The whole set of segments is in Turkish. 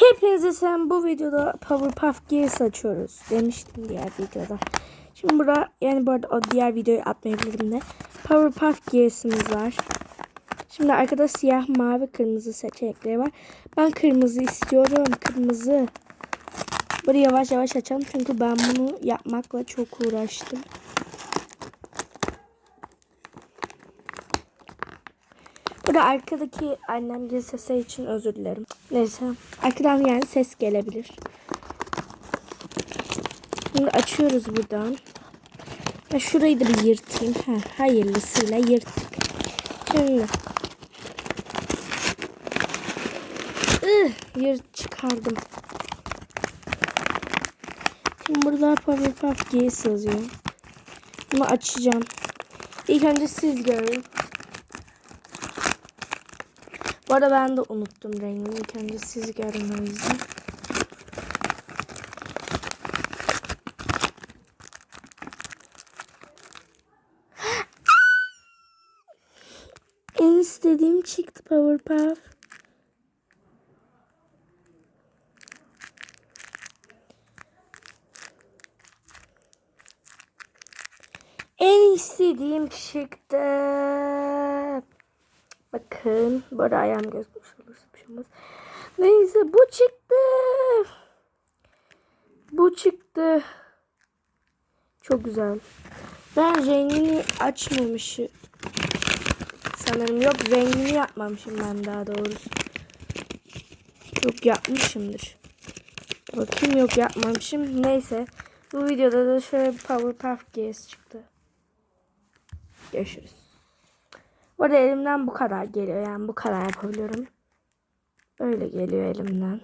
Hepinize sen bu videoda Powerpuff Girls açıyoruz demiştim diğer videoda. Şimdi burada yani bu arada o diğer videoyu atmayabilirim de. Powerpuff Girls'imiz var. Şimdi arkada siyah, mavi, kırmızı seçenekleri var. Ben kırmızı istiyorum. Kırmızı. Böyle yavaş yavaş açalım çünkü ben bunu yapmakla çok uğraştım. Burada arkadaki annem gel sesler için özür dilerim. Neyse. Arkadan yani ses gelebilir. Şimdi açıyoruz buradan. Ben şurayı da bir yırtayım. Ha, hayırlısıyla yırttık. Şimdi. Ih, yırt çıkardım. Şimdi burada Powerpuff Girls yazıyor. Bunu açacağım. İlk önce siz görün. Bu arada ben de unuttum rengini. İlk önce siz görün o yüzden. En istediğim çıktı Powerpuff. En istediğim çıktı. Bakın. Arada ayağım gözükmüş olursa bir şey. Neyse bu çıktı. Bu çıktı. Çok güzel. Ben rengini açmamışım. Sanırım yok rengini yapmamışım ben daha doğrusu. Yok yapmışımdır. Bakayım yok yapmamışım. Neyse. Bu videoda da şöyle bir Powerpuff Girls çıktı. Görüşürüz. Bu arada elimden bu kadar geliyor. Yani bu kadar yapabiliyorum. Öyle geliyor elimden.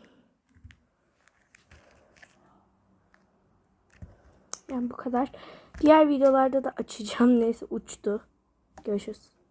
Yani bu kadar. Diğer videolarda da açacağım. Neyse uçtu. Görüşürüz.